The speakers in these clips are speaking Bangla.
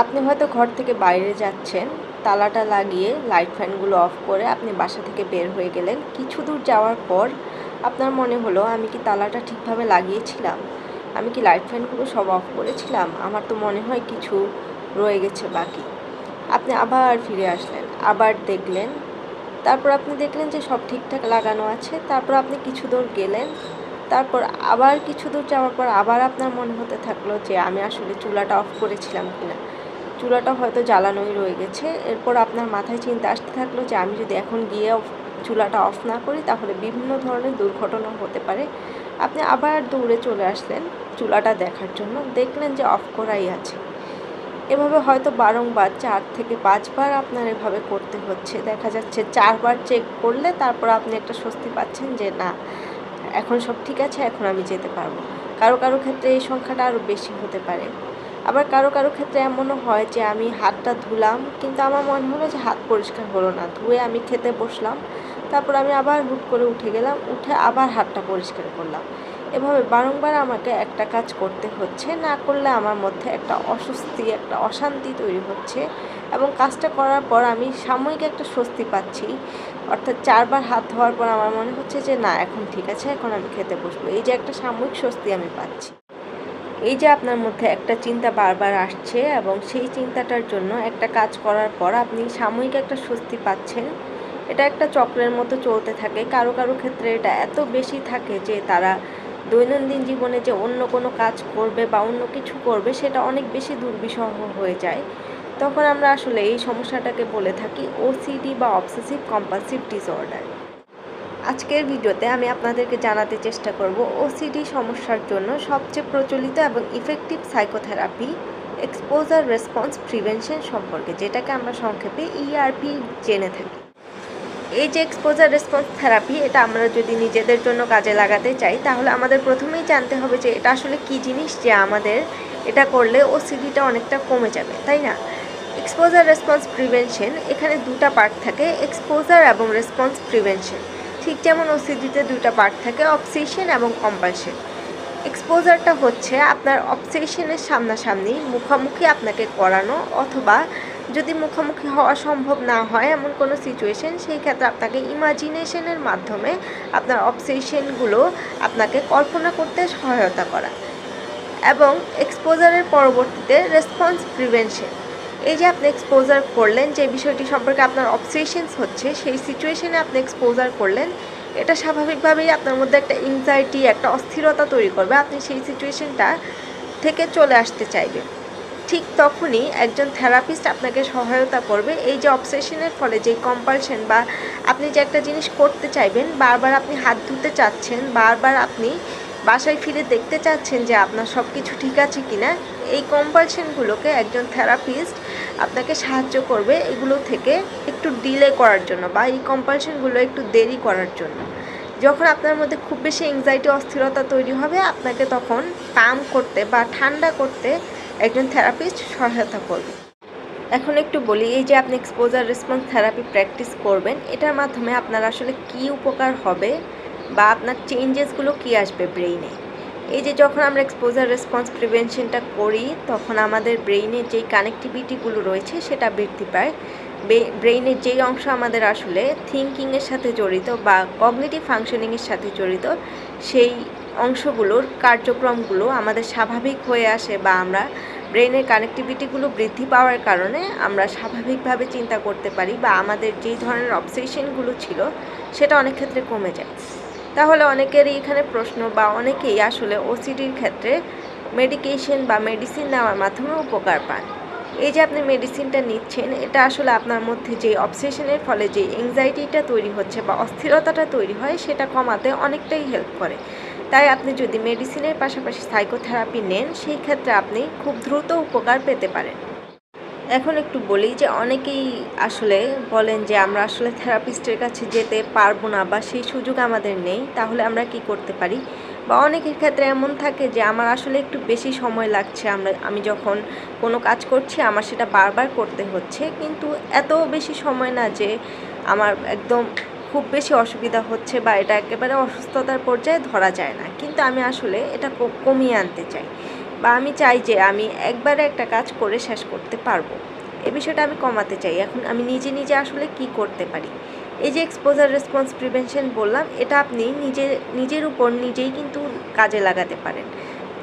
আপনি হয়তো ঘর থেকে বাইরে যাচ্ছেন, তালাটা লাগিয়ে লাইট ফ্যানগুলো অফ করে আপনি বাসা থেকে বের হয়ে গেলেন। কিছু দূর যাওয়ার পর আপনার মনে হলো, আমি কি তালাটা ঠিকভাবে লাগিয়েছিলাম? আমি কি লাইট ফ্যানগুলো সব অফ করেছিলাম? আমার তো মনে হয় কিছু রয়ে গেছে বাকি। আপনি আবার ফিরে আসলেন, আবার দেখলেন। তারপর আপনি দেখলেন যে সব ঠিকঠাক লাগানো আছে। তারপর আপনি কিছু দূর গেলেন। তারপর আবার কিছু দূর যাওয়ার পর আবার আপনার মনে হতে থাকল যে আমি আসলে চুলাটা অফ করেছিলাম কিনা। চুলাটা হয়তো জ্বালানোই রয়ে গেছে। এরপর আপনার মাথায় চিন্তা আসতে থাকল যে আমি যদি এখন গিয়ে চুলাটা অফ না করি, তাহলে বিভিন্ন ধরনের দুর্ঘটনা হতে পারে। আপনি আবার দৌড়ে চলে আসলেন চুলাটা দেখার জন্য। দেখলেন যে অফ করাই আছে। এভাবে হয়তো বারংবার চার থেকে পাঁচবার আপনার এভাবে করতে হচ্ছে। দেখা যাচ্ছে চারবার চেক করলে তারপর আপনি একটা স্বস্তি পাচ্ছেন যে, না, এখন সব ঠিক আছে, এখন আমি যেতে পারব। কারও কারও ক্ষেত্রে এই সংখ্যাটা আরও বেশি হতে পারে। আবার কারও কারও ক্ষেত্রে এমনও হয় যে আমি হাতটা ধুলাম, কিন্তু আমার মনে হলো যে হাত পরিষ্কার হলো না, ধুয়ে আমি খেতে বসলাম। তারপর আমি আবার হুট করে উঠে গেলাম, উঠে আবার হাতটা পরিষ্কার করলাম। এভাবে বারংবার আমাকে একটা কাজ করতে হচ্ছে, না করলে আমার মধ্যে একটা অস্বস্তি, একটা অশান্তি তৈরি হচ্ছে এবং কাজটা করার পর আমি সাময়িক একটা স্বস্তি পাচ্ছি। অর্থাৎ চারবার হাত ধোয়ার পর আমার মনে হচ্ছে যে, না, এখন ঠিক আছে, এখন আমি খেতে বসবো। এই যে একটা সাময়িক স্বস্তি আমি পাচ্ছি। এই যে আপনার মধ্যে একটা চিন্তা বারবার আসছে এবং সেই চিন্তাটার জন্য একটা কাজ করার পর আপনি সাময়িক একটা স্বস্তি পাচ্ছেন। এটা একটা চক্রের মতো চলতে থাকে। কারও কারও ক্ষেত্রে এটা এত বেশি থাকে যে তারা দৈনন্দিন জীবনে যে অন্য কোনো কাজ করবে বা অন্য কিছু করবে, সেটা অনেক বেশি দুর্বিষহ হয়ে যায়। তখন আমরা আসলে এই সমস্যাটাকে বলে থাকি ওসিডি বা অবসেসিভ কম্পালসিভ ডিসঅর্ডার আজকের ভিডিওতে আমি আপনাদেরকে জানাতে চেষ্টা করব ওসিডি সমস্যার জন্য সবচেয়ে প্রচলিত এবং effective psychotherapy exposure response prevention সম্পর্কে, যেটাকে আমরা সংক্ষেপে ইআরপি জেনে থাকি। এই যে এক্সপোজার রেসপন্স থেরাপি এটা আমরা যদি নিজেদের জন্য কাজে লাগাতে চাই, তাহলে আমাদের প্রথমেই জানতে হবে যে এটা আসলে কী জিনিস যে আমাদের এটা করলে ওসিডিটা অনেকটা কমে যাবে, তাই না? এক্সপোজার রেসপন্স প্রিভেনশন এখানে দুটা পার্ট থাকে এক্সপোজার এবং রেসপন্স প্রিভেনশন ঠিক যেমন ওসিডিতে দুটা পার্ট থাকে অবসেশন এবং কম্পালশন এক্সপোজারটা হচ্ছে আপনার অবসেশনের সামনাসামনি মুখোমুখি আপনাকে করানো অথবা যদি মুখোমুখি হওয়া সম্ভব না হয় এমন কোনো সিচুয়েশন সেই ক্ষেত্রে আপনাকে ইমাজিনেশনের মাধ্যমে আপনার অবসেশনগুলো আপনাকে কল্পনা করতে সহায়তা করা। এবং এক্সপোজারের পরবর্তীতে রেসপন্স প্রিভেনশন এই যে আপনি এক্সপোজার করলেন, যে বিষয়টি সম্পর্কে আপনার অবসেশনস হচ্ছে, সেই সিচুয়েশনে আপনি এক্সপোজার করলেন, এটা স্বাভাবিকভাবেই আপনার মধ্যে একটা এংজাইটি একটা অস্থিরতা তৈরি করবে। আপনি সেই সিচুয়েশনটা থেকে চলে আসতে চাইবেন ঠিক তখনই একজন থেরাপিস্ট আপনাকে সহায়তা করবে। এই যে অবসেশনের ফলে যে কম্পালশন বা আপনি যে একটা জিনিস করতে চাইবেন, বারবার আপনি হাত ধুতে চাচ্ছেন, বারবার আপনি বাসায় ফিরে দেখতে চাচ্ছেন যে আপনার সব কিছু ঠিক আছে কি না এই কম্পালশনগুলোকে একজন থেরাপিস্ট আপনাকে সাহায্য করবে এগুলো থেকে একটু ডিলে করার জন্য বা এই কম্পালশনগুলো একটু দেরি করার জন্য। যখন আপনার মধ্যে খুব বেশি এংজাইটি অস্থিরতা তৈরি হবে, আপনাকে তখন কাম করতে বা ঠান্ডা করতে একজন থেরাপিস্ট সহায়তা করবে। এখন একটু বলি, এই যে আপনি এক্সপোজার রেসপন্স থেরাপি প্র্যাকটিস করবেন, এটার মাধ্যমে আপনার আসলে কি উপকার হবে বা আপনার চেঞ্জেসগুলো কি আসবে ব্রেইনে এই যে যখন আমরা এক্সপোজার রেসপন্স প্রিভেনশনটা করি, তখন আমাদের ব্রেইনের যেই কানেক্টিভিটিগুলো রয়েছে সেটা বৃদ্ধি পায়। ব্রেইনের যেই অংশ আমাদের আসলে থিঙ্কিংয়ের সাথে জড়িত বা কগনিটিভ ফাংশনিংয়ের সাথে জড়িত, সেই অংশগুলোর কার্যক্রমগুলো আমাদের স্বাভাবিক হয়ে আসে বা আমরা ব্রেইনের কানেক্টিভিটিগুলো বৃদ্ধি পাওয়ার কারণে আমরা স্বাভাবিকভাবে চিন্তা করতে পারি বা আমাদের যেই ধরনের অবসেশনগুলো ছিল, সেটা অনেক ক্ষেত্রে কমে যায়। তাহলে অনেকেরই এখানে প্রশ্ন বা অনেকেই আসলে ওসিডির ক্ষেত্রে মেডিকেশন বা মেডিসিন নেওয়ার মাধ্যমে উপকার পান। এই যে আপনি মেডিসিনটা নিচ্ছেন, এটা আসলে আপনার মধ্যে যে অবসেশনের ফলে যে এংজাইটিটা তৈরি হচ্ছে বা অস্থিরতাটা তৈরি হয়, সেটা কমাতে অনেকটাই হেল্প করে। তাই আপনি যদি মেডিসিনের পাশাপাশি সাইকোথেরাপি নেন, সেই ক্ষেত্রে আপনি খুব দ্রুত উপকার পেতে পারেন। এখন একটু বলি যে অনেকেই আসলে বলেন যে আমরা আসলে থেরাপিস্টের কাছে যেতে পারব না বা সেই সুযোগ আমাদের নেই, তাহলে আমরা কি করতে পারি? বা অনেকের ক্ষেত্রে এমন থাকে যে আমার আসলে একটু বেশি সময় লাগছে, আমরা, আমি যখন কোনো কাজ করছি আমার সেটা বারবার করতে হচ্ছে। কিন্তু এত বেশি সময় না যে আমার একদম খুব বেশি অসুবিধা হচ্ছে বা এটা একেবারে অসুস্থতার পর্যায়ে ধরা যায় না। কিন্তু আমি আসলে এটা কমিয়ে আনতে চাই। বা আমি চাই যে আমি একবারে একটা কাজ করে শেষ করতে পারব। এ বিষয়টা আমি কমাতে চাই। এখন আমি নিজে নিজে আসলে কি করতে পারি? এই যে এক্সপোজার রেসপন্স প্রিভেনশন বললাম, এটা আপনি নিজে, নিজের উপর নিজেই কিন্তু কাজে লাগাতে পারেন।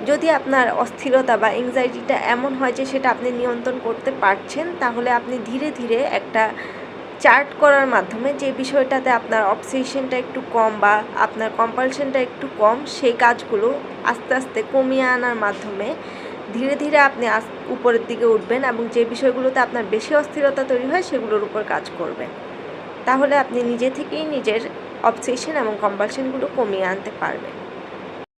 যদি আপনার অস্থিরতা বা এংজাইটিটা এমন হয় যে সেটা আপনি নিয়ন্ত্রণ করতে পারছেন, তাহলে আপনি ধীরে ধীরে একটা চার্ট করার মাধ্যমে যে বিষয়টাতে আপনার অবসেশনটা একটু কম বা আপনার কম্পালশনটা একটু কম, সেই কাজগুলো আস্তে আস্তে কমিয়ে আনার মাধ্যমে ধীরে ধীরে আপনি উপরের দিকে উঠবেন এবং যে বিষয়গুলোতে আপনার বেশি অস্থিরতা তৈরি হয়, সেগুলোর উপর কাজ করবেন। তাহলে আপনি নিজে থেকেই নিজের অবসেশন এবং কম্পালশনগুলো কমিয়ে আনতে পারবেন।